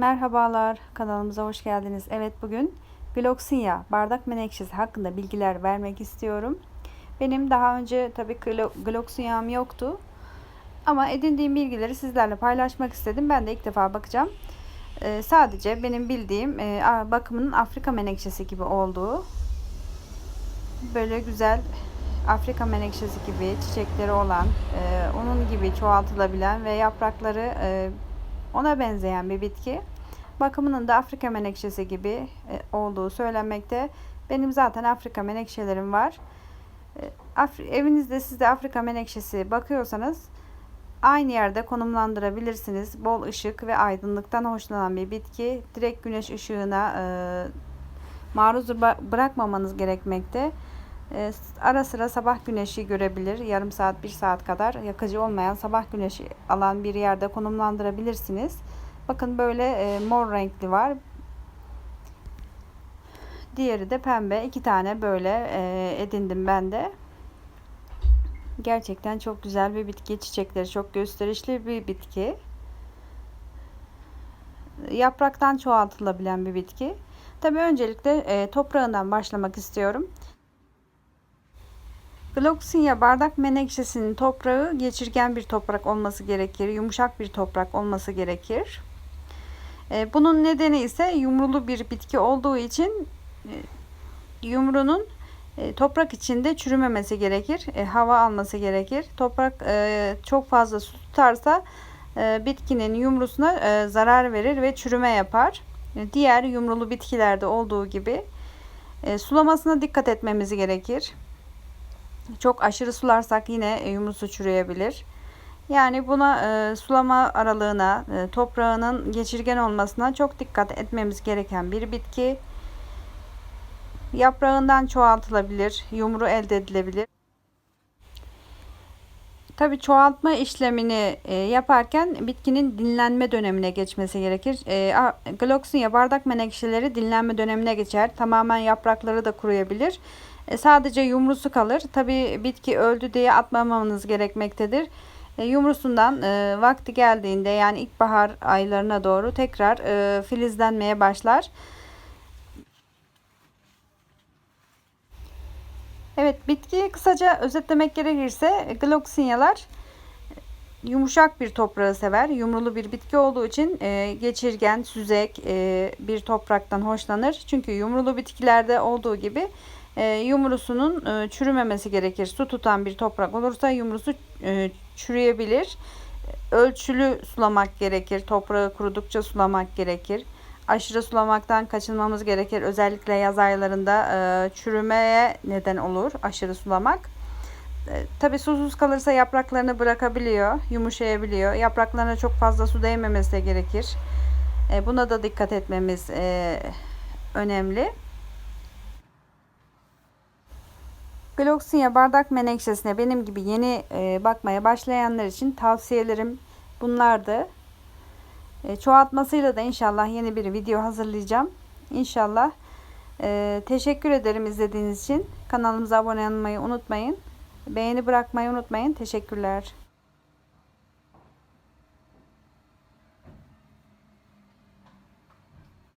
Merhabalar, kanalımıza hoş geldiniz. Evet bugün Gloxinia bardak menekşesi hakkında bilgiler vermek istiyorum. Benim daha önce tabii Gloxinia'm yoktu. Ama edindiğim bilgileri sizlerle paylaşmak istedim. Ben de ilk defa bakacağım. Ee, sadece benim bildiğim e, bakımının Afrika menekşesi gibi olduğu böyle güzel Afrika menekşesi gibi çiçekleri olan, e, onun gibi çoğaltılabilen ve yaprakları e, ona benzeyen bir bitki. Bakımının da Afrika menekşesi gibi e, olduğu söylenmekte. Benim zaten Afrika menekşelerim var. E, evinizde sizde Afrika menekşesi bakıyorsanız aynı yerde konumlandırabilirsiniz. Bol ışık ve aydınlıktan hoşlanan bir bitki. Direkt güneş ışığına e, maruz bırakmamanız gerekmekte. Ara sıra sabah güneşi görebilir. Yarım saat, bir saat kadar yakıcı olmayan sabah güneşi alan bir yerde konumlandırabilirsiniz. Bakın böyle e, mor renkli var. Diğeri de pembe. İki tane böyle e, edindim ben de. Gerçekten çok güzel bir bitki. Çiçekleri çok gösterişli bir bitki. Yapraktan çoğaltılabilen bir bitki. Tabi öncelikle e, toprağından başlamak istiyorum. Gloxinia bardak menekşesinin toprağı geçirgen bir toprak olması gerekir. Yumuşak bir toprak olması gerekir. E, bunun nedeni ise yumrulu bir bitki olduğu için e, yumrunun e, toprak içinde çürümemesi gerekir. Hava alması gerekir. Toprak çok fazla su tutarsa bitkinin yumrusuna zarar verir ve çürüme yapar. Diğer yumrulu bitkilerde olduğu gibi sulamasına dikkat etmemiz gerekir. Çok aşırı sularsak yine yumrusu çürüyebilir. Yani buna e, sulama aralığına, e, toprağının geçirgen olmasına çok dikkat etmemiz gereken bir bitki. Yaprağından çoğaltılabilir, yumru elde edilebilir. Tabi çoğaltma işlemini e, yaparken bitkinin dinlenme dönemine geçmesi gerekir. E, Gloxinia bardak menekşeleri dinlenme dönemine geçer. Tamamen yaprakları da kuruyabilir. E, sadece yumrusu kalır. Tabi bitki öldü diye atmamanız gerekmektedir. E, yumrusundan e, vakti geldiğinde yani ilkbahar aylarına doğru tekrar filizlenmeye başlar. Evet bitki kısaca özetlemek gerekirse gloksinyalar yumuşak bir toprağı sever. Yumrulu bir bitki olduğu için e, geçirgen, süzek bir topraktan hoşlanır. Çünkü yumrulu bitkilerde olduğu gibi yumrusunun e, çürümemesi gerekir. Su tutan bir toprak olursa yumrusu e, çürüyebilir. Ölçülü sulamak gerekir. Toprağı kurudukça sulamak gerekir. Aşırı sulamaktan kaçınmamız gerekir. Özellikle yaz aylarında e, çürümeye neden olur aşırı sulamak. Tabi susuz kalırsa yapraklarını bırakabiliyor, yumuşayabiliyor. Yapraklarına çok fazla su değmemesi de gerekir. Buna da dikkat etmemiz önemli. Gloxinia bardak menekşesine benim gibi yeni e, bakmaya başlayanlar için tavsiyelerim bunlardı. E, çoğaltmasıyla da inşallah yeni bir video hazırlayacağım. İnşallah. E, teşekkür ederim izlediğiniz için. Kanalımıza abone olmayı unutmayın. Beğeni bırakmayı unutmayın. Teşekkürler.